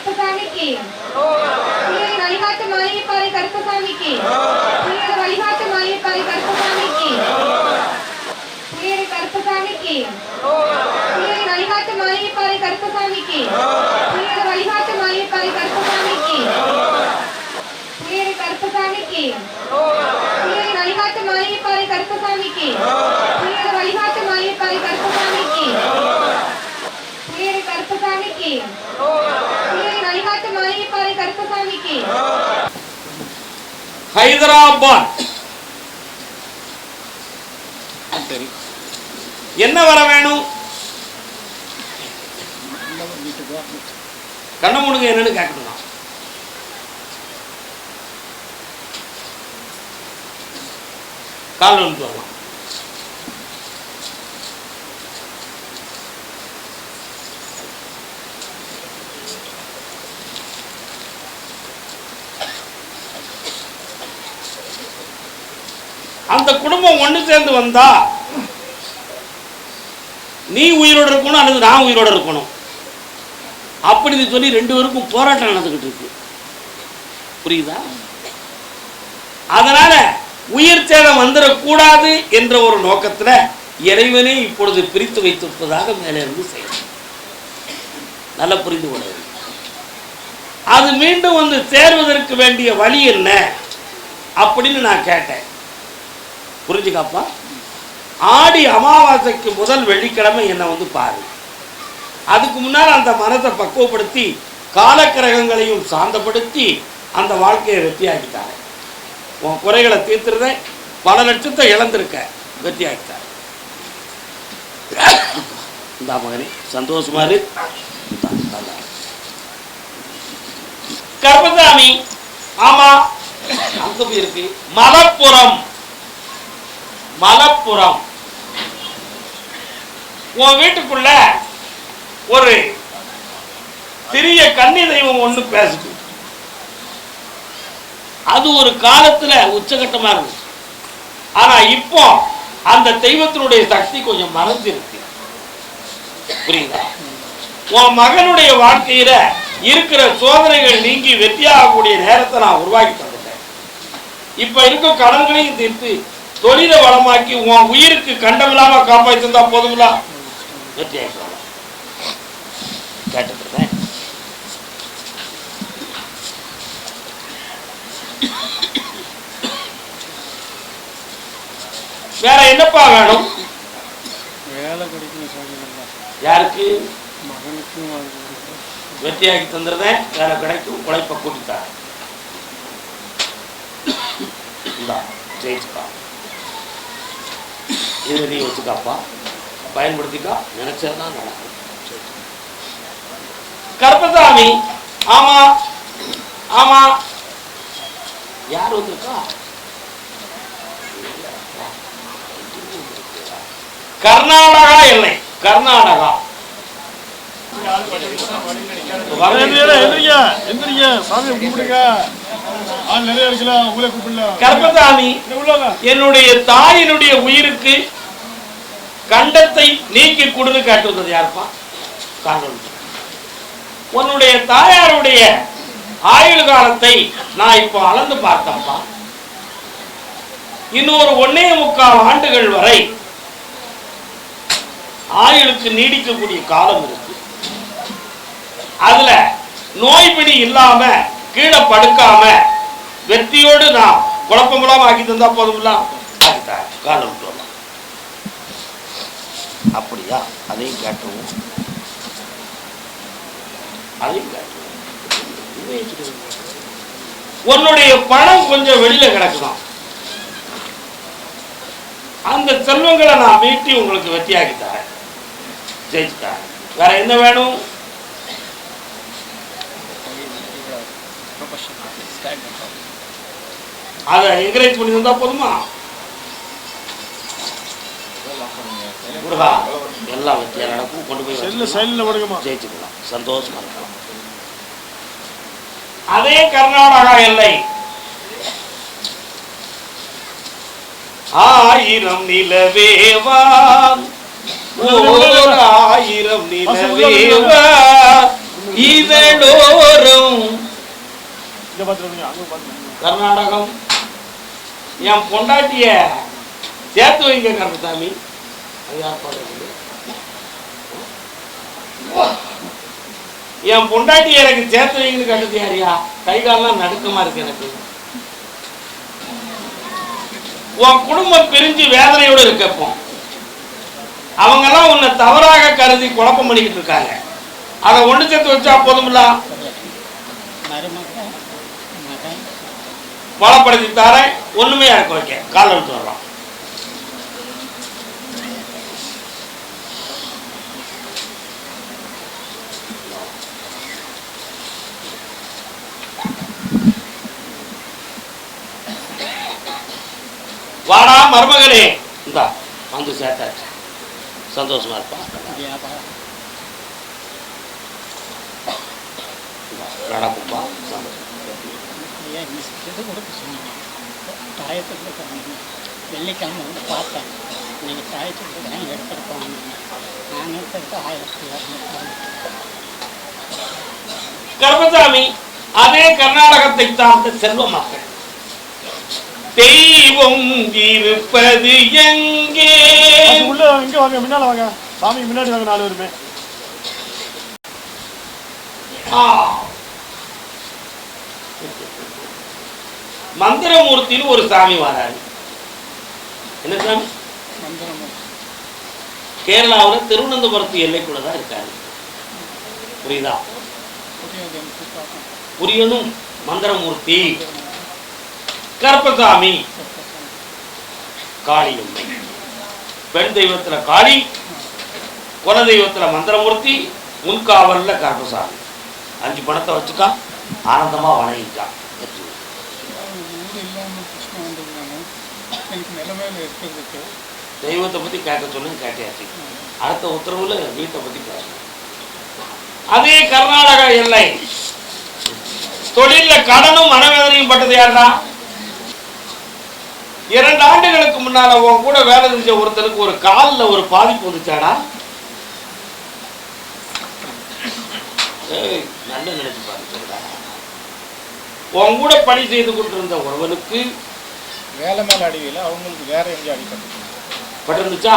கருப்பசாமிக்கு புள்ளியரை வழிகாட்டு மாளிகைப்பாறை கருப்பசாமிக்கு புள்ளியரை வழிகாட்டு மாளிகைப்பாறை கருப்பசாமிக்கு புள்ளியரை கருப்பசாமிக்கு புள்ளியரை வழிகாட்டு மாளிகைப்பாறை கருப்பசாமிக்கு புள்ளியரை வழிகாட்டு மாளிகைப்பாறை கருப்பசாமிக்கு புள்ளியரை கருப்பசாமிக்கு புள்ளியரை வழிகாட்டு மாளிகைப்பாறை கருப்பசாமிக்கு புள்ளியரை வழிகாட்டு மாளிகைப்பாறை கருப்பசாமிக்கு புள்ளியரை கருப்பசாமிக்கு புள்ளியரை வழிகாட்டு மாளிகைப்பாறை கருப்பசாமிக்கு. ஹைதராபாத். சரி. என்ன வர வேணும்? கண்ண முடுங்க என்னன்னு கேட்கணும் கால் வந்து வரலாம். அந்த குடும்பம் ஒன்று சேர்ந்து வந்தா நீ உயிரோடு இருக்கணும் அல்லது நான் உயிரோடு இருக்கணும்? அப்படின்னு சொல்லி ரெண்டு பேருக்கும் போராட்டம் நடந்துக்கிட்டு இருக்கு. புரியுதா? அதனால உயிர் சேதம் வந்துடக்கூடாது என்ற ஒரு நோக்கத்தில் இறைவனே இப்பொழுது பிரித்து வைத்திருப்பதாக மேலே இருந்து செய்யணும் நல்லா புரிந்து கொள்ள அது மீண்டும் வந்து சேர்வதற்கு வேண்டிய வழி என்ன? அப்படின்னு நான் கேட்டேன். புரிஞ்சுக்காப்பா? ஆடி அமாவாசைக்கு முதல் வெள்ளிக்கிழமை என்னை வந்து பாரு. அதுக்கு முன்னால் அந்த மனத்தை பக்குவப்படுத்தி காலக்கிரகங்களையும் சாந்தப்படுத்தி அந்த வாழ்க்கையை வெற்றியாக்கிட்டாரு உன் குறைகளை தீர்த்துறதேன் பல லட்சத்தை இழந்திருக்க வெற்றியாக்கிட்டாங்க இந்த மகனே சந்தோஷமா இரு. இந்தா, கர்மசாமி ஆமா அங்க போயிருக்கு மலப்புறம் மலப்புறம் உன் வீட்டுக்குள்ள ஒரு சிறிய கன்னி தெய்வம் ஒண்ணு பேசுது. அது ஒரு காலத்துல உச்சகட்டமா இருந்துச்சு. ஆனா இப்போ அந்த தெய்வத்தினுடைய சக்தி கொஞ்சம் மறைஞ்சிருக்கு. புரியுதா? உன் மகனுடைய வாழ்க்கையில இருக்கிற சோதனைகள் நீங்கி வெற்றியாகக்கூடிய நேரத்தை நான் உருவாக்கி தந்துட்டேன். இப்ப இருக்க கடன்களையும் தீர்த்து தொழிலை வளமாக்கி உன் உயிருக்கு கண்டமில்லாம காப்பாற்றி தந்தா போதுங்களா? வெற்றி ஆகிக்கலாம் கேட்டுக்கிறேன் வேற என்னப்பா வேணும்? வேலை கிடைக்கும் யாருக்கு? மகனுக்கும். வெற்றியாக்கி தந்துடுறேன் வேலை கிடைக்கும் உழைப்ப கூட்டித்தார் ஜெயிச்சுக்கா இது நீ வச்சுக்காப்பா. பயன்படுத்திக்கா நினைச்சதுதான் நடக்கும் கர்ப்பசாமி ஆமா ஆமா. யார் வந்திருக்கா? கர்நாடகா எல்லை கர்நாடகா. என்னுடைய தாயினுடைய உயிருக்கு கண்டத்தை நீக்கி கொடுன்னு கேட்டு வந்தது யாருப்பா? காரணம் உன்னுடைய தாயாருடைய ஆயுள் காலத்தை நான் இப்போ அளந்து பார்த்தேன்ப்பா இன்னொரு ஒன்னே முக்கால் ஆண்டுகள் வரை ஆயுளுக்கு நீடிக்கக்கூடிய காலம் இருக்கு. அதுல நோய் பிடி இல்லாம கீழே படுக்காம வெற்றியோடு நான் குழப்பமில்லாம ஆக்கி தந்தா போதும் காலம் அப்படியா? அதையும் காட்டுவோம். அதையும் உன்னுடைய பணம் கொஞ்சம் வெளியில கிடக்குதான். அந்த செல்வங்களை நான் மீட்டி உங்களுக்கு வெற்றியாக்கி தரேன். ஜெயிச்சு தரேன். வேற என்ன வேணும்? அதை என்கரேஜ் பண்ணி இருந்தா போதுமா? முருகா எல்லாம் வெற்றியா நடக்கும் கொண்டு போய் செல்ல. சைடுல படுங்கம்மா. ஜெயிச்சுக்கலாம். சந்தோஷமா இருக்கலாம். அதே கர்நாடகா எல்லை. ஆயிரம் நிலவேவா ஓர் ஆயிரம் நிலவேவா பாத்துருவீங்க கர்நாடகம். என் பொண்டாட்டிய சேர்த்து வைங்க கருப்பசாமி என் பொண்டாட்டி எனக்கு சேர்த்து வைங்கன்னு கண்டது யாரியா? கை காலெல்லாம் நடுக்கமா இருக்கு எனக்கு. உன் குடும்பம் பிரிஞ்சு வேதனையோட இருக்கப்போ அவங்கெல்லாம் உன்னை தவறாக கருதி குழப்பம் பண்ணிக்கிட்டு இருக்காங்க. அதை ஒன்று சேர்த்து வச்சா மகன். வளப்படுத்தி தாரேன். ஒண்ணுமே இருக்க வைக்க. கால் எடுத்து வர்றோம் வாடா மருமகனே இந்தா வந்து சேர்த்தாச்சு. சந்தோஷமா இருப்பா. வியாபாரம் நடக்குப்பா வெள்ளிக்கிழமை வந்து பார்த்தேன். நீங்கள் தாயத்துக்கு கொடுக்குறேன் எடுத்துகிட்டு போவாங்க நான் எடுத்துகிட்டு ஆயிரத்தி இரநூத்தி கர்மசாமி அதே கர்நாடகத்தை சார்ந்த செல்வ மக்கள் தெய்வம் இருப்பது எங்கே? உள்ள இங்க வாங்க முன்னால வாங்க. சாமி முன்னாடி வாங்க நாலு பேருமே. மந்திரமூர்த்தின்னு ஒரு சாமி வராரு. என்ன சாமி? கேரளாவில் திருவனந்தபுரத்து எல்லைக்குள்ள தான் இருக்காரு. புரியுதா? புரியணும் மந்திரமூர்த்தி. கருப்பசாமி. காளி பெண் தெய்வத்துல காளி குல தெய்வத்துல மந்திரமூர்த்தி முன்காவல்ல கருப்பசாமி. அஞ்சு பணத்தை வச்சுக்கா ஆனந்தமா வணங்கிக்கா தெய்வத்தை பத்தி கேட்க சொல்லுங்க கேட்டியாச்சு அடுத்த உத்தரவுல வீட்டை பத்தி பேசணும் அதே கர்நாடக எல்லை. தொழில்ல கடனும் மனவேதனையும் பட்டது யாருடா? இரண்டு ஆண்டுகளுக்கு முன்னால உன் கூட வேலை செஞ்ச ஒருத்தனுக்கு ஒரு கால்ல ஒரு பாதிப்பு வந்துச்சாடா? நல்ல நினைச்சு சொல்றா. உன் கூட பணி செய்து கொண்டிருந்த ஒருவனுக்கு வேலை மேலே அடிவில் அவங்களுக்கு வேற எங்கேயும் அடிப்பட்டு பட்டிருந்துச்சா?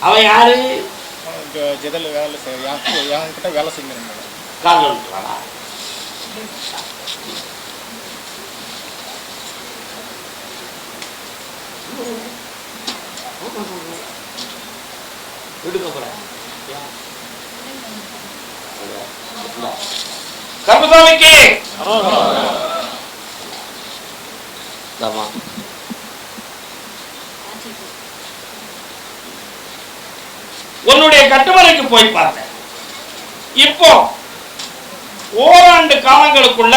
அவன் யாரு? ஜெதல் வேலை செய்ய என்கிட்ட வேலை செஞ்சிருந்தாங்க காலில் விட்டுறானா விடுங்க போறேன் கர்மசாமிக்கு ஆமா உன்னுடைய கட்டுமலைக்கு போய் பார்த்தேன். இப்போ ஓராண்டு காலங்களுக்குள்ள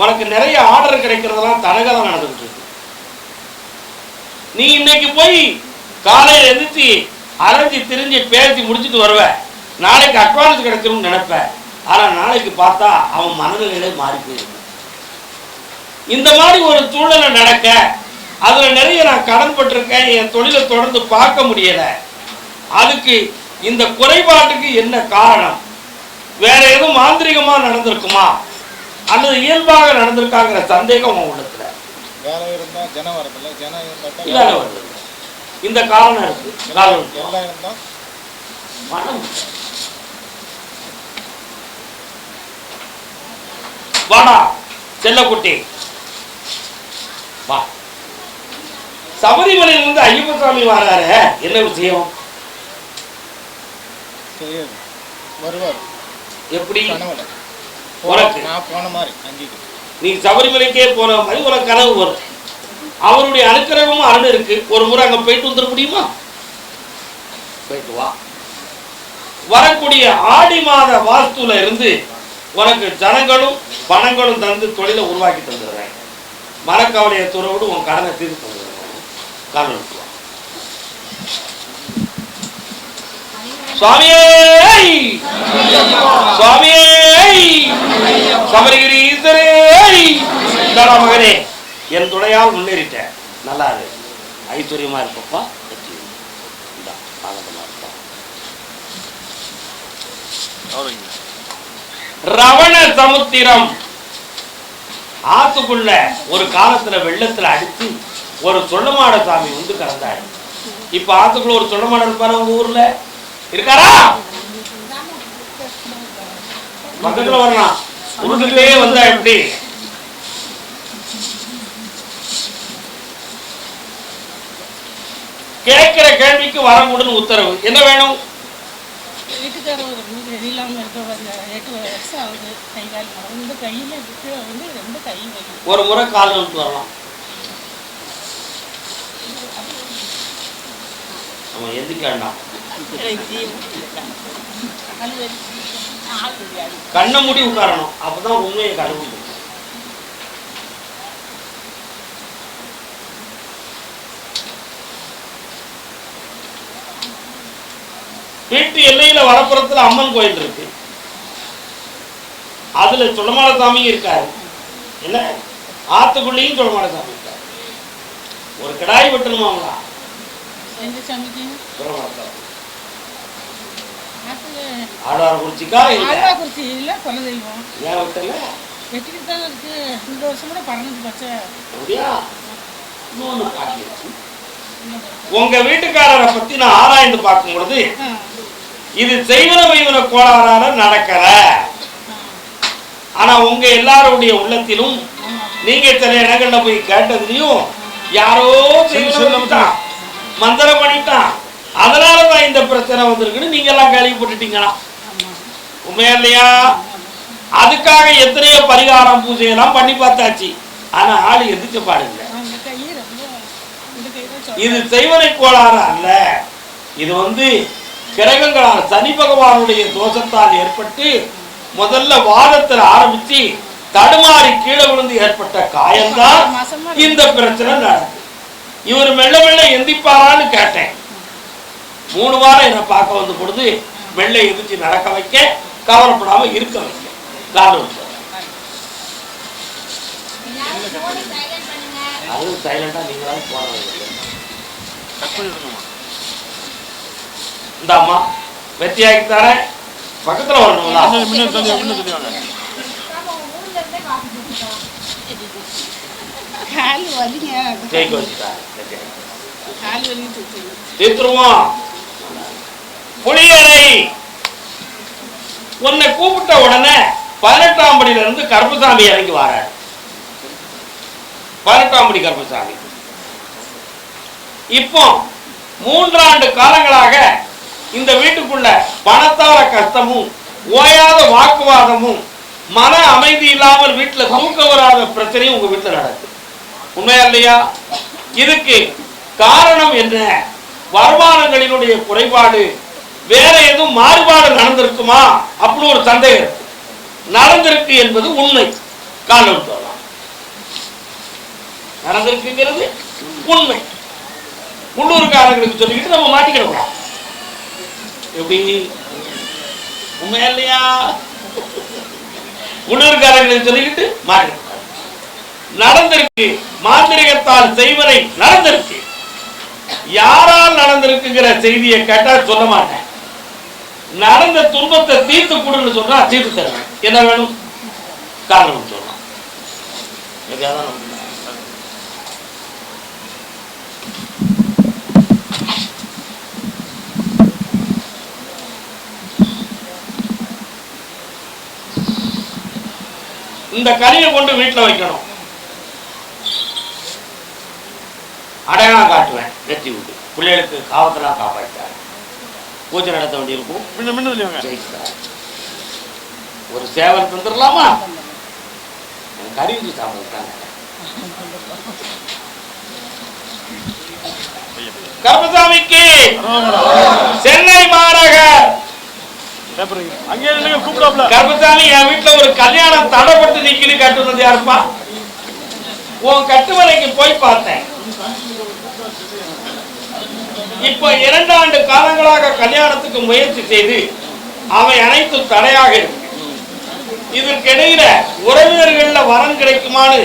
உனக்கு நிறைய ஆர்டர் கிடைக்கிறதெல்லாம் தடகதான் நடந்துகிட்டு இருக்கு. நீ இன்னைக்கு போய் காலையில் எதிர்த்து அரைஞ்சி திரிஞ்சு பேசி முடிச்சுட்டு வருவ. நாளைக்கு அட்வான்ஸ் கிடைச்சிரும்னு நினைப்ப. ஆனால் நாளைக்கு பார்த்தா அவன் மனநிலையிலே மாறி போயிருக்கு இந்த மாதிரி ஒரு சூழலை நடக்க அதில் நிறைய நான் கடன் பட்டிருக்கேன். என் தொழிலை தொடர்ந்து பார்க்க முடியலை. அதுக்கு இந்த குறைபாட்டுக்கு என்ன காரணம்? வேற எதுவும் மாந்திரிகமாக நடந்திருக்குமா? அல்லது இயல்பாக நடந்திருக்காங்கிற சந்தேகம் உன் வேலை இருந்தால் ஜனம் வரதில்ல ஜனம் இருந்தால் வருது இந்த காரணம் இருக்கு. காரணம். எல்லாம் இருந்தால் மனம் வாடா செல்லக்குட்டி. வா. சபரிமலையில இருந்து ஐயப்ப சாமி வராரு. என்ன விஷயம்? வருவார். எப்படி? நான் போன மாதிரி அங்கேக்கு நீ சபரிமலைக்கே போன மாதிரி உனக்கு கனவு வரும். அவருடைய அனுக்கிரகமும் அருள் இருக்கு. ஒரு முறை அங்க போயிட்டு வந்துட முடியுமா? போயிட்டு வா. வரக்கூடிய ஆடி மாத வாஸ்துல இருந்து உனக்கு ஜனங்களும் பணங்களும் தந்து தொழிலை உருவாக்கி தந்துடுறேன். மனக்கவலையை துறவோடு உன் கடனை தீர்த்து தந்துடுறேன். காரணம் இருக்கு வா. சுவாமியே சுவாமியே சபரிகிரீஸ்வரே இந்தாடா மகனே என் துணையால் முன்னேறிட்டேன். நல்லா இரு. ஐஸ்வர்யமா இருப்பப்பா ஆனந்தமா ரவண சமுத்திரம். ஆத்துக்குள்ள ஒரு காலத்துல வெள்ளத்துல அடித்து ஒரு சொல்லமாட சாமி வந்து கலந்தாரு இப்ப ஆத்துக்குள்ள ஒரு சொல்லமாட இருப்பாரு உங்க ஊர்ல? இருக்காரா? பக்கத்துல வரலாம். உருட்டுட்டே வந்தா எப்படி? கேட்கிற கேள்விக்கு வரமுடன் உத்தரவு. என்ன வேணும்? வீட்டுக்காரர் வந்து சரியில்லாமல் இருக்க எட்டு வருஷம் ஆகுது. கை கால் இந்த கையில் விட்டு வந்து ரொம்ப கை வலி. ஒரு முறை கால் வந்துட்டு வரலாம். அவன் எந்திக்க வேண்டாம்? கண்ணை மூடி உட்காரணும். அப்பதான் உண்மையை கண்டுபிடிக்கும் வீட்டு எல்லையில வடப்புறத்துல அம்மன் கோயில் இருக்கு. அதுல சுள்ளமாட சாமியும் இருக்காரு. என்ன? ஆத்துக்குள்ளேயும் சுள்ளமாட சாமி இருக்காரு. ஒரு கிடாய் வெட்டணுமாங்களா? சுள்ளமாட சாமி ஆற்றுல ஆடார் குறிச்சிக்கா இல்ல குலதெய்வம். ஏன் வெட்டல வெட்டிக்கிட்டு தான் இருக்கு. இந்த வருஷம் கூட பறந்து பச்சை. அப்படியா? உங்க வீட்டுக்காரரை பத்தி நான் ஆராய்ந்து பார்க்கும் பொழுது இது செய்வன வைவன கோளாறால நடக்கல. ஆனா உங்க எல்லாருடைய உள்ளத்திலும் நீங்க சில இடங்கள்ல போய் கேட்டதுலயும் யாரோ செய்வன பண்ணிட்டான், அதனால தான் இந்த பிரச்சனை வந்திருக்குன்னு நீங்க எல்லாம் கேள்விப்பட்டுட்டீங்களா? உண்மையா இல்லையா? அதுக்காக எத்தனையோ பரிகாரம் பூஜையெல்லாம் பண்ணி பார்த்தாச்சு. ஆனா ஆள் எதிர்க்க பாடுங்க இது செய்வனை கோளாறு அல்ல. இது வந்து கிரகங்களால் சனி பகவானுடைய தோஷத்தால் ஏற்பட்டு முதல்ல வாதத்தில் ஆரம்பிச்சு தடுமாறி கீழே விழுந்து ஏற்பட்ட காயம்தான் இந்த பிரச்சனை நடக்குது. இவர் மெல்ல மெல்ல எந்திப்பாரான்னு கேட்டேன். மூணு வாரம் என்னை பார்க்க வந்த பொழுது மெல்ல எந்திரிச்சு நடக்க வைக்க கவலைப்படாம இருக்க வைக்க. சொல்றேன். அது சைலண்டா நீங்களாவது போறாங்க கட் பண்ணி விடுங்கம்மா இந்த அம்மா வெற்றியாக்கி தரேன். பக்கத்துல வரணுங்களா கால் வலிங்க. தீர்த்துருவோம். புளியலை உன்னை கூப்பிட்ட உடனே பதினெட்டாம் படியில இருந்து கருப்பசாமி இறங்கி வராரு. பதினெட்டாம் படி கருப்பசாமி. இப்போ மூன்றாண்டு காலங்களாக இந்த வீட்டுக்குள்ள பணத்தார கஷ்டமும் ஓயாத வாக்குவாதமும் மன அமைதி இல்லாமல் வீட்டுல தூக்க வராத பிரச்சனையும் உங்க வீட்டுல நடக்குது. உண்மையா இல்லையா? இதுக்கு காரணம் என்ன? வருமானங்களினுடைய குறைபாடு வேற எதுவும் மாறுபாடு நடந்திருக்குமா? அப்படின்னு ஒரு சந்தேகம் இருக்கு. நடந்திருக்கு என்பது உண்மை. காரணம் சொல்லலாம் நடந்திருக்குங்கிறது உண்மை. உள்ளூர்காரங்களுக்கு சொல்லிக்கிட்டு நம்ம மாட்டிக்கிடலாம் எப்படி? உண்மையா இல்லையா? உள்ளூர்காரங்களுக்கு சொல்லிக்கிட்டு மாட்டிக்கிடலாம் நடந்திருக்கு. மாந்திரிகத்தால் செய்வனை நடந்திருக்கு. யாரால் நடந்திருக்குங்கிற செய்தியை கேட்டா சொல்ல மாட்டேன். நடந்த துன்பத்தை தீர்த்து கொடுன்னு சொன்னா தீர்த்து தருவேன். என்ன வேணும்? காரணம் சொல்லலாம் இந்த கனியை கொண்டு வீட்டுல வைக்கணும். அடையாளம் காட்டுவேன். வெற்றி விட்டு பிள்ளைகளுக்கு காவத்தெல்லாம் காப்பாற்றாரு பூஜை நடத்த வேண்டியிருக்கும் முன்ன முன்ன ஒரு சேவல் தந்துடலாமா எனக்கு அறிவுக்கு சாப்பிட்டாங்க கருப்பசாமிக்கு சென்னை மாநகர். அங்கே கூப்பிடாப்ல என் வீட்டுல ஒரு கல்யாணம் தடைப்பட்டு நிக்கின்னு கட்டுனது யாருப்பா? உன் கட்டுமலைக்கு போய் பார்த்தேன். இப்ப இரண்டு ஆண்டு வருடங்களாக கல்யாணத்துக்கு முயற்சி செய்து அவை அனைத்தும் தடையாக இருக்கு. இதற்கிடையில உறவினர்கள்ல வரன் கிடைக்குமான்னு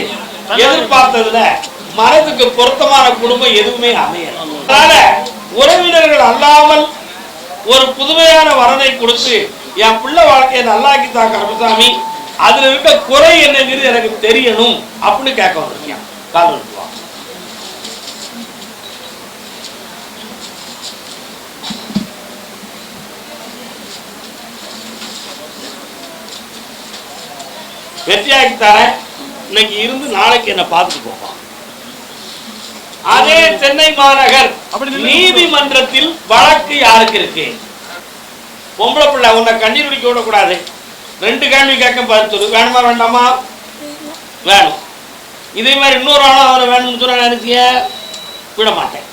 எதிர்பார்த்ததுல மனதுக்கு பொருத்தமான குடும்பம் எதுவுமே அமையல. அதனால உறவினர்கள் அல்லாமல் ஒரு புதுமையான வரனை கொடுத்து என் பிள்ளை வாழ்க்கையை நல்லாக்கி தா கருப்பசாமி அதுல இருக்க குறை என்னங்கிறது எனக்கு தெரியணும் அப்படின்னு கேட்க வந்திருக்கேன் கால் எடுத்து வா வெற்றியாக்கி தரேன். இன்னைக்கு இருந்து நாளைக்கு என்ன பார்த்துட்டு போப்பான் அதே சென்னை மாநகர். நீதிமன்றத்தில் வழக்கு யாருக்கு இருக்கு? பொம்பளை பிள்ளை உன்னை கண்ணீர் குடிக்க விடக்கூடாது. ரெண்டு கேள்வி கேட்க சொல்லு. வேணுமா வேண்டாமா? வேணும். இதே மாதிரி இன்னொரு ஆளும் அவரை வேணும்னு சொன்ன நினைச்சிய விட மாட்டேன்.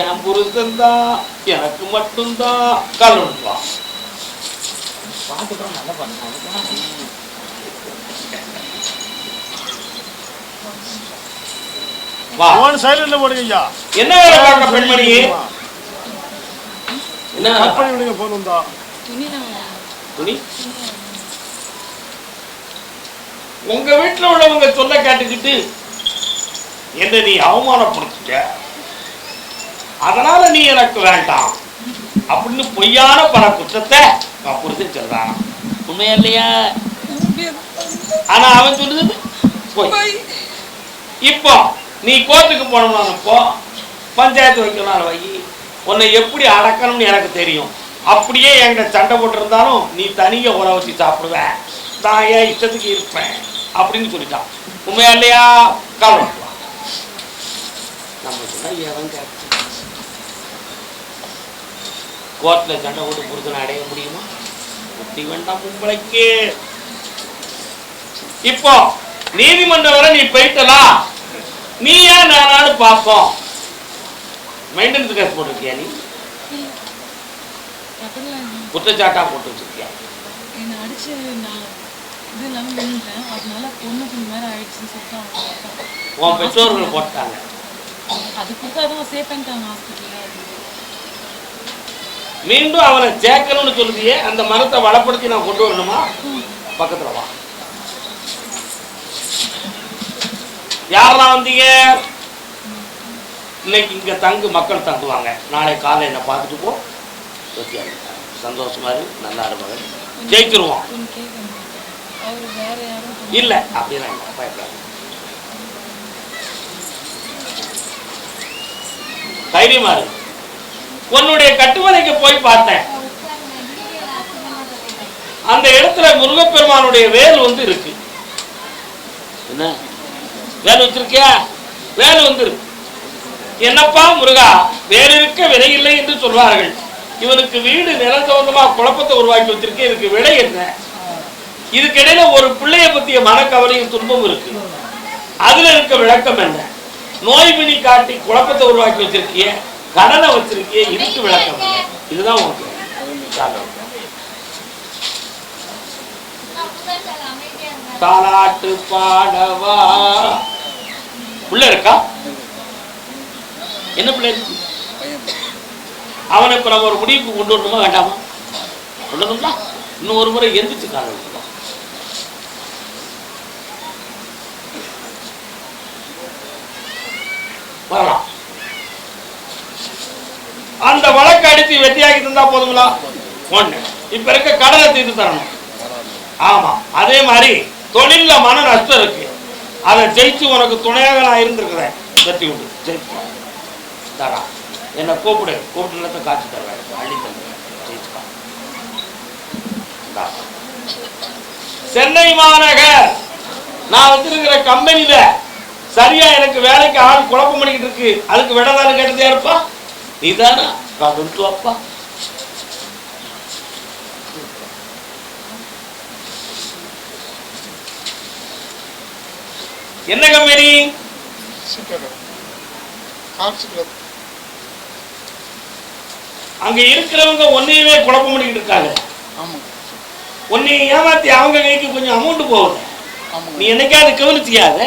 என் புருஷன் தான் எனக்கு மட்டும்தான். கால் வா பாட்டு நல்லா பண்ணாங்க போன் சைலண்ட்ல போடுங்க ஐயா. என்ன வேலை பார்க்க பெண்மணி? என்ன? கட் பண்ணி விடுங்க போன் வந்தா துணி? உங்க வீட்டுல உள்ளவங்க சொல்ல கேட்டுக்கிட்டு என்ன நீ அவமானப்படுத்திட்ட. அதனால நீ எனக்கு வேண்டாம். அப்படின்னு பொய்யான பல குற்றத்தை நான் புரிஞ்சு சொல்றான் உண்மையா இல்லையா ஆனா அவன் சொல்லுது போய். இப்போ நீ கோர்ட்டுக்கு போனோம்னா போ. பஞ்சாயத்து வைக்கணும் வை. உன்னை எப்படி அடக்கணும்னு எனக்கு தெரியும். அப்படியே என்கிட்ட சண்டை போட்டிருந்தாலும் நீ தனியாக உற வச்சு சாப்பிடுவ. நான் ஏன் இஷ்டத்துக்கு இருப்பேன். அப்படின்னு சொல்லிட்டான். உண்மையா இல்லையா? கால் நம்ம சொன்னால் எவன் கேட்க கோர்ட்டில் சண்டை போட்டு புரிதனை அடைய முடியுமா? புத்தி வேண்டாம் உங்களுக்கு. இப்போ நீதிமன்றம் வரை நீ போயிட்டலாம் நீ ஏன் நானாலும் பார்ப்போம். மெயின்டெனன்ஸ் கேஸ் போட்டிருக்கியா நீ? குற்றச்சாட்டா போட்டு வச்சிருக்கியா என்னை அடிச்சு நான் இது இல்லாமல் அதனால பொண்ணுக்கு இந்த மாதிரி ஆயிடுச்சுன்னு சொல்லிட்டு. உன் பெற்றோர்கள் போட்டாங்க. அது கொடுத்தா தான் சேஃப் பண்ணிட்டாங்க ஹாஸ்பிட்டலில் மீண்டும் அவனை சேர்க்கணும்னு சொல்லுதியே அந்த மரத்தை வளப்படுத்தி நான் கொண்டு வரணுமா? பக்கத்துல வா. யாரெல்லாம் வந்தீங்க? இன்னைக்கு இங்க தங்கு மக்கள் தங்குவாங்க. நாளை காலை என்ன பார்த்துட்டு போ. சந்தோஷமா இரு. நல்லா இருப்பாங்க ஜெயிச்சிருவோம். ஒன்று கேட்கணும் அவர் வேற யாரும் இல்ல அப்படிலாம் இல்லை. பயப்படாது தைரியமா இரு. உன்னுடைய கட்டுமனைக்கு போய் பார்த்தேன். அந்த இடத்துல முருகப்பெருமானுடைய வேல் வந்து இருக்கு. என்ன? வேலை வச்சிருக்கியா? வேலை வந்துரு. என்னப்பா முருகா வேறு இருக்க விலை இல்லை என்று சொல்வார்கள். இவனுக்கு வீடு நிலம் சம்பந்தமா குழப்பத்தை உருவாக்கி வச்சிருக்கேன். இதுக்கு விலை என்ன? இதுக்கிடையில ஒரு பிள்ளைய பத்திய மனக்கவலையும் துன்பம் இருக்கு. அதுல இருக்க விளக்கம் என்ன? நோய் பிணி காட்டி குழப்பத்தை உருவாக்கி வச்சிருக்கிய கடனை வச்சிருக்கிய இதுக்கு விளக்கம் இதுதான் உனக்கு. தாலாட்டு பாடவா. உள்ள இருக்கா? என்ன பிள்ளை இருக்கு அவனை இப்ப நம்ம ஒரு முடிவுக்கு கொண்டு வரணுமா வேண்டாமா? கொண்டு இன்னும் ஒரு முறை எந்திரிச்சு காரணம் வரலாம். அந்த வழக்கு அடித்து வெற்றியாக்கி தந்தா போதுங்களா? ஒண்ணு. இப்ப இருக்க கடனை தீர்த்து தரணும். ஆமா. அதே மாதிரி தொழில மன நஷ்டம் இருக்கு. அதை ஜெயிச்சு உனக்கு துணையாக நான் இருந்திருக்கிறேன். வெற்றி விட்டு ஜெயிச்சு தரா என்னை கூப்பிடு. கூப்பிட்டு காட்சி தருவேன். அள்ளி தருவேன். ஜெயிச்சுக்கா. சென்னை மாநகர். நான் வச்சிருக்கிற கம்பெனில சரியா எனக்கு வேலைக்கு ஆள் குழப்பம் பண்ணிக்கிட்டு இருக்கு. அதுக்கு விடதானு கேட்டதே இருப்பா? நீதானா? கடுத்து அப்பா என்ன கம்பெனி? அங்க இருக்கிறவங்க ஒன்னையுமே குழப்பம் பண்ணிக்கிட்டு இருக்காங்க. உன்னை ஏமாத்தி அவங்க கைக்கு கொஞ்சம் அமௌண்ட் போகுது. நீ என்னைக்காவது கவனிச்சியாத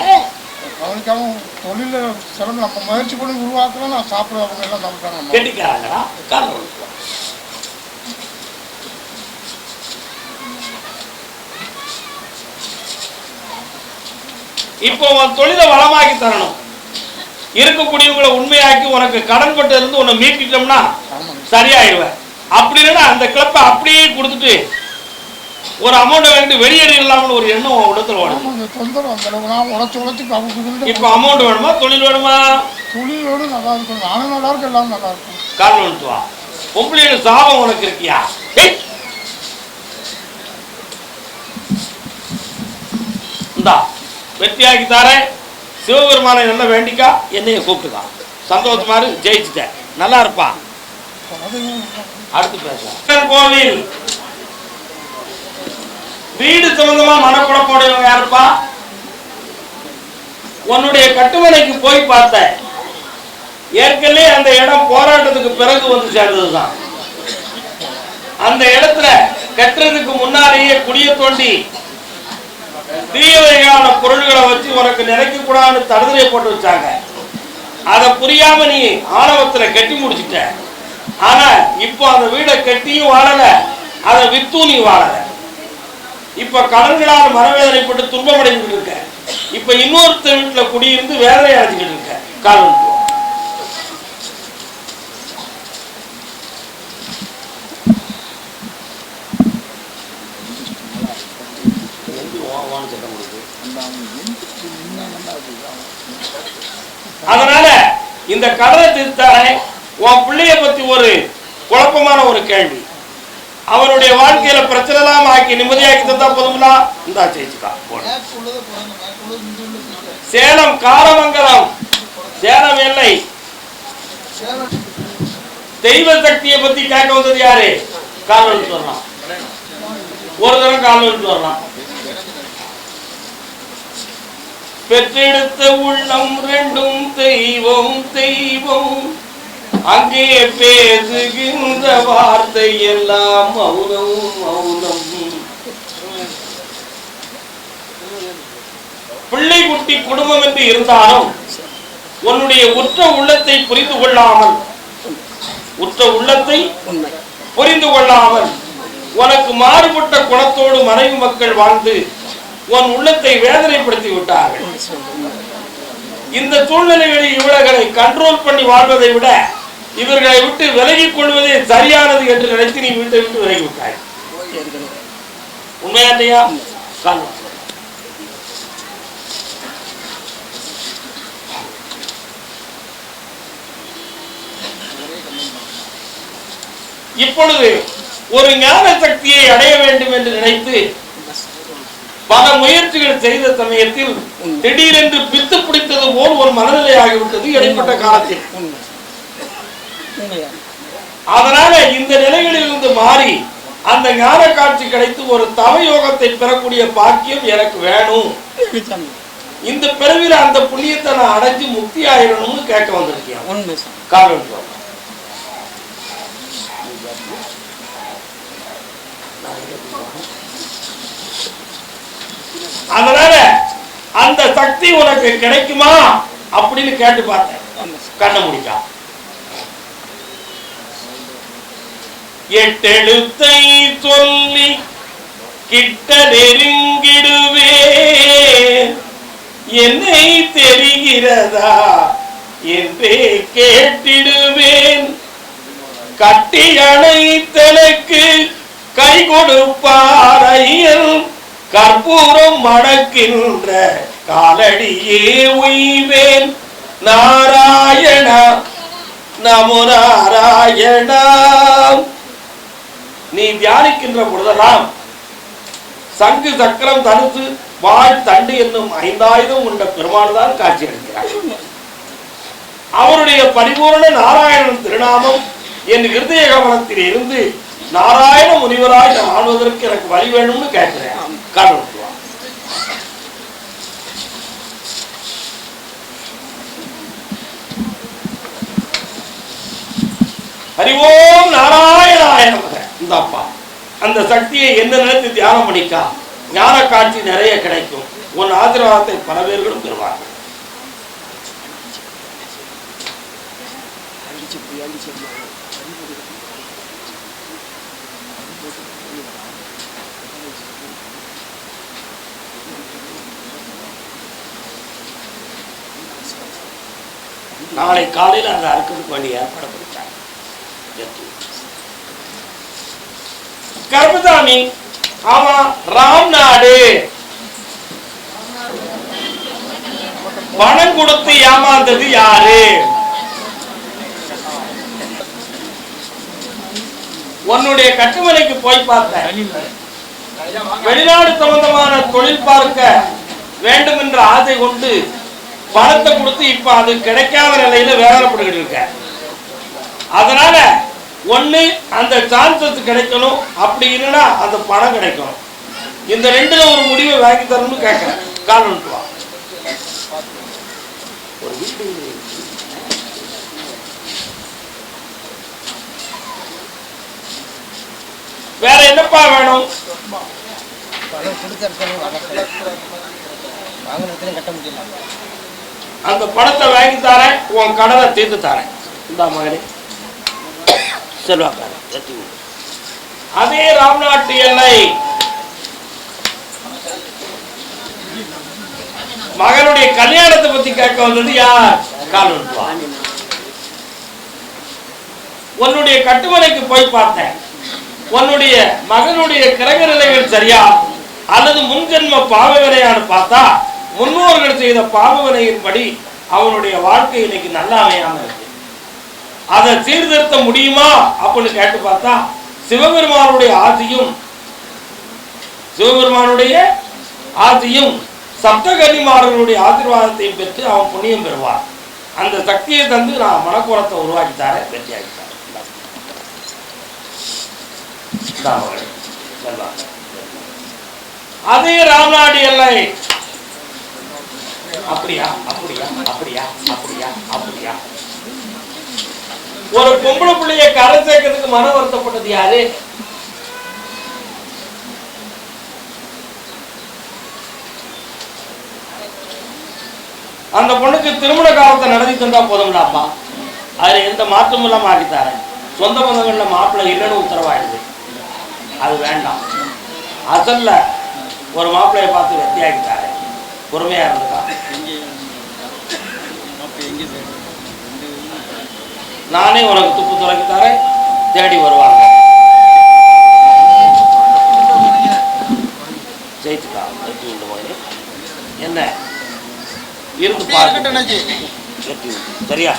கவனிக்காம தொழில சிரமம். நம்ம முயற்சி பண்ணி உருவாக்கலாம் நான் சாப்பிட அவங்க எல்லாம் சாப்பிட்டாங்க. கெட்டிக்காரங்களா? காரணம் இப்போ உன் தொழிலை வளமாக்கி தரணும். இருக்கக்கூடியவங்களை உண்மையாக்கி உனக்கு கடன் பட்டு இருந்து உன்னை மீட்டிட்டோம்னா சரியாயிடுவேன். அப்படி இல்லைன்னா அந்த கிளப்பை அப்படியே கொடுத்துட்டு ஒரு அமௌண்ட்டை வாங்கிட்டு வெளியேறிடலாம்னு ஒரு எண்ணம் இடத்துல கவுக்குதுன்னு இப்போ அமௌண்ட் வேணுமா? தொழில் வேணுமா? தொழிலோடு நல்லா இருக்கும் நானும் நல்லா இருக்கும் எல்லாம் நல்லா இருக்கும் காரணம் வந்துட்டு பொம்பளையோட சாபம் உனக்கு இருக்கியா? இந்தா. வெற்றியாக்கி தாரேன் சிவபெருமானை நல்லா வேண்டிக்கா என்னைய கூப்பிட்டுக்கா. சந்தோஷமாரு ஜெயிச்சுட்டேன். நல்லா இருப்பா. அடுத்து பேசலாம். கோவில். வீடு சம்பந்தமா மனக்குழப்போடையவங்க யாருப்பா? உன்னுடைய கட்டுமனைக்கு போய் பார்த்தேன். ஏற்கனவே அந்த இடம் போராட்டத்துக்கு பிறகு வந்து சேர்ந்ததுதான். அந்த இடத்துல கட்டுறதுக்கு முன்னாலேயே குடிய தோண்டி தீய வகையான பொருள்களை வச்சு உனக்கு நினைக்க கூடாதுன்னு தடுதலை போட்டு வச்சாங்க. அதை புரியாம நீ ஆணவத்துல கட்டி முடிச்சிட்ட. ஆனா இப்போ அந்த வீடை கட்டியும் வாழல அதை வித்தும் நீ வாழல. இப்ப கடன்களால் மனவேதனைப்பட்டு துன்பம் இருக்க. இப்ப இன்னொருத்த வீட்டுல குடியிருந்து வேதனை அடைஞ்சுக்கிட்டு இருக்க காரணம் அதனால இந்த கடனை தீர்த்தாரே உன் பிள்ளைய பத்தி ஒரு குழப்பமான ஒரு கேள்வி. அவருடைய வாழ்க்கையில பிரச்சனை எல்லாம் ஆக்கி நிம்மதியாக்கி தந்தா போதுங்களா இந்தா ஜெயிச்சுட்டான் சேலம் காரமங்கலம். சேலம் எல்லை. தெய்வ சக்தியை பத்தி கேட்க வந்தது யாரு? கால் வரலாம் ஒரு தரம் கால் வரலாம் பெற்றெடுத்த உள்ளம் ரெண்டும் தெய்வம் தெய்வம். அங்கே பேசுகின்ற வார்த்தை எல்லாம் மௌனம் மௌனம். பிள்ளை குட்டி குடும்பம் என்று இருந்தாலும் உன்னுடைய உற்ற உள்ளத்தை புரிந்து கொள்ளாமல் உற்ற உள்ளத்தை புரிந்து கொள்ளாமல் உனக்கு மாறுபட்ட குணத்தோடு மனைவி மக்கள் வாழ்ந்து உன் உள்ளத்தை வேதனைப்படுத்தி விட்டார்கள் இந்த சூழ்நிலைகளில் இவர்களை கண்ட்ரோல் பண்ணி வாழ்வதை விட இவர்களை விட்டு விலகிக் கொள்வதே சரியானது என்று நினைத்து நீ வீட்டை விட்டு விலகி விட்டாய் உண்மையா இல்லையா? இப்பொழுது ஒரு ஞான சக்தியை அடைய வேண்டும் என்று நினைத்து பல முயற்சிகள் செய்த சமயத்தில் திடீரென்று பித்து பிடித்தது போல் ஒரு மனநிலை ஆகிவிட்டது இடைப்பட்ட காலத்தில். அதனால இந்த நிலைகளில் இருந்து மாறி அந்த ஞான காட்சி கிடைத்து ஒரு தவ யோகத்தை பெறக்கூடிய பாக்கியம் எனக்கு வேணும். இந்த பிறவில அந்த புண்ணியத்தை நான் அடைஞ்சு முக்தி ஆயிடணும்னு கேட்க வந்திருக்கேன் காரணம் அதனால அந்த சக்தி உனக்கு கிடைக்குமா அப்படின்னு கேட்டு பார்த்தேன். கண்ண முடிக்கா. எட்டெழுத்தை சொல்லி கிட்ட நெருங்கிடுவே என்னை தெரிகிறதா என்றே கேட்டிடுவேன். கட்டி அணைத்தனுக்கு கை கொடுப்பார் ஐயன். கற்பூரம் மணக்கின்ற காலடியே உய்வேன். நாராயணா நமோ நாராயணா. நீ தியானிக்கின்ற பொழுதெல்லாம் சங்கு சக்கரம் தனுசு வாழ் தண்டு என்னும் ஐந்தாயுதம் உண்ட பெருமாள் தான் காட்சி அளிக்கிறார் அவருடைய பரிபூரண நாராயணன் திருநாமம் என் இருதய கவனத்தில் இருந்து நாராயண முனிவராய் நான் ஆள்வதற்கு எனக்கு வழி வேணும்னு கேட்கிறேன். காரணம் சொல்லுவா. ஹரி ஓம் நாராயணாய நமக. இந்தாப்பா அந்த சக்தியை எந்த நேரத்தில் தியானம் பண்ணிக்கா ஞான காட்சி நிறைய கிடைக்கும். உன் ஆதரவாதத்தை பல பேர்களும் பெறுவார்கள். நாளை காலையில் அந்த அறுக்கிறதுக்கு வேண்டிய ஏற்பாடு பண்ணிட்டாங்க கர்மதாமி ஆமா ராம் நாடு. பணம் கொடுத்து ஏமாந்தது யாரு? உன்னுடைய கட்டுமலைக்கு போய் பார்த்தேன். வெளிநாடு சம்பந்தமான தொழில் பார்க்க வேண்டும் என்ற ஆசை கொண்டு பணத்தை கொடுத்து இப்ப அது கிடைக்காத நிலையில வேதனைப்பட்டுக்கிட்டு இருக்க. அதனால ஒண்ணு அந்த சான்சஸ் கிடைக்கணும். அப்படி இல்லைன்னா அந்த பணம் கிடைக்கணும் இந்த ரெண்டுல ஒரு முடிவை வாங்கி தரணும்னு கேட்கிறேன். காரணம் ஒரு வீட்டு வேற என்னப்பா வேணும்? பணம் கொடுத்த வாங்கினதுலையும் கட்ட முடியல. அந்த படத்தை வாங்கி தரேன் உன் கடனை தீர்த்து தரேன். இந்த மகனே. செல்வாக்காரன் அதே ராம்நாட்டு எல்லை. மகனுடைய கல்யாணத்தை பத்தி கேட்க வந்தது யார்? காலன்வா உன்னுடைய கட்டுமனைக்கு போய் பார்த்தேன். உன்னுடைய மகனுடைய கிரக நிலைகள் சரியா? அல்லது முன்ஜென்ம பாவவினையான்னு பார்த்தா முன்னோர்கள் செய்த பாவனையின்படி அவனுடைய வாழ்க்கை இன்னைக்கு நல்லா அமையாம இருக்கு அதை சீர்திருத்த முடியுமா அப்படின்னு கேட்டு பார்த்தா சிவபெருமானுடைய ஆசியும் சிவபெருமானுடைய ஆசியும் சப்தகன்னிமாரர்களுடைய ஆசீர்வாதத்தையும் பெற்று அவன் புண்ணியம் பெறுவான். அந்த சக்தியை தந்து நான் மனக்கோலத்தை உருவாக்கித்தார வெற்றியாகித்தார் வெற்றியாக்கி அதே ராம்நாடு எல்லை. அப்படியா அப்படியா அப்படியா அப்படியா அப்படியா. ஒரு பொம்பளை பிள்ளைய கரை சேர்க்கறதுக்கு மன வருத்தப்பட்டது யாரு? அந்த பொண்ணுக்கு திருமண காலத்தை நடத்தி தந்தா போதும்ல அப்பா அதுல எந்த மாற்றமும் இல்லாம ஆக்கித்தாரேன் சொந்த பந்தங்கள்ல மாப்பிள்ளை இல்லைன்னு உத்தரவாயிடுது. அது வேண்டாம். அசல்ல ஒரு மாப்பிள்ளைய பார்த்து வெட்டியாக்கித்தாரேன் பொறுமையா இருந்துக்கா. நானே உனக்கு துப்பு துறக்கி தரேன். தேடி வருவாங்க. ஜெயிச்சுக்கா. வெற்றி உண்டு மகனே என்ன? இருந்து பாருங்க. சரியா?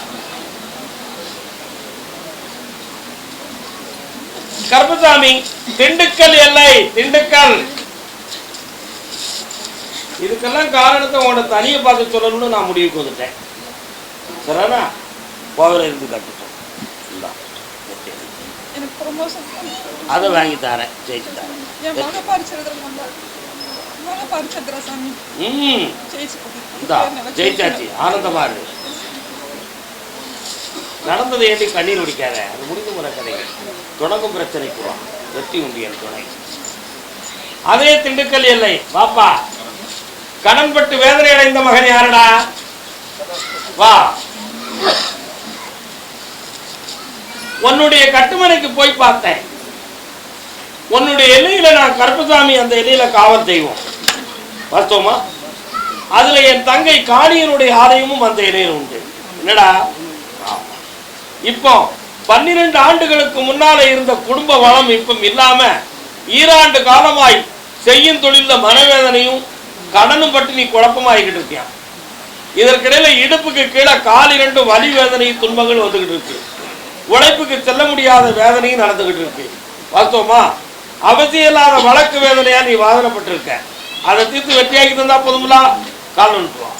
கருப்பசாமி திண்டுக்கல் எல்லை திண்டுக்கல். இதுக்கெல்லாம் காரணத்தை உன்னோட தனியை பார்த்து சொல்லணும்னு நான் முடிவுக்கு வந்துட்டேன். சரிண்ணா கோவில இருந்து கட்டுட்டோம் அதை வாங்கி தரேன். ஜெயிச்சு தரேன். ம் இந்தா. ஜெயிச்சாச்சு. ஆனந்தமா இருக்கு நடந்ததை ஏற்றி கண்ணீர் குடிக்காத அது முடிந்து போன கதை. தொடங்கும் பிரச்சனைக்கு வா. வெற்றி உண்டு என் துணை. அதே திண்டுக்கல் எல்லை. பாப்பா கடன்பட்டு வேதனை அடைந்த மகன் யாரடா? வா. உன்னுடைய கட்டுமனைக்கு போய் பார்த்தேன். உன்னுடைய எல்லையில நான் கருப்பசாமி அந்த எல்லையில காவல் தெய்வம் வாஸ்தவமா? அதுல என் தங்கை காளியனுடைய ஆலயமும் அந்த இலையில உண்டு. என்னடா? இப்போ பன்னிரண்டு ஆண்டுகளுக்கு முன்னால இருந்த குடும்ப வளம் இப்ப இல்லாம ஈராண்டு காலமாய் செய்யும் தொழில மனவேதனையும் கடனும் பட்டு நீ குழப்பமாயிக்கிட்டு இருக்கியா? இதற்கிடையில இடுப்புக்கு கீழே கால் இரண்டு வலி வேதனை துன்பங்கள் வந்துகிட்டு இருக்கு. உழைப்புக்கு செல்ல முடியாத வேதனையும் நடந்துகிட்டு இருக்கு. வாஸ்தவமா அவசியம் இல்லாத வழக்கு வேதனையா நீ வாதனைப்பட்டிருக்க. அதை தீர்த்து வெற்றியாக்கி தந்தா போதுங்களா கால் நின்றுவா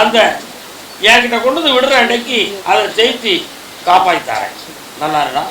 அந்த என்கிட்ட கொண்டு வந்து விடுற அன்னைக்கு அதை ஜெயித்து காப்பாற்றி தரேன். நல்லா இருடா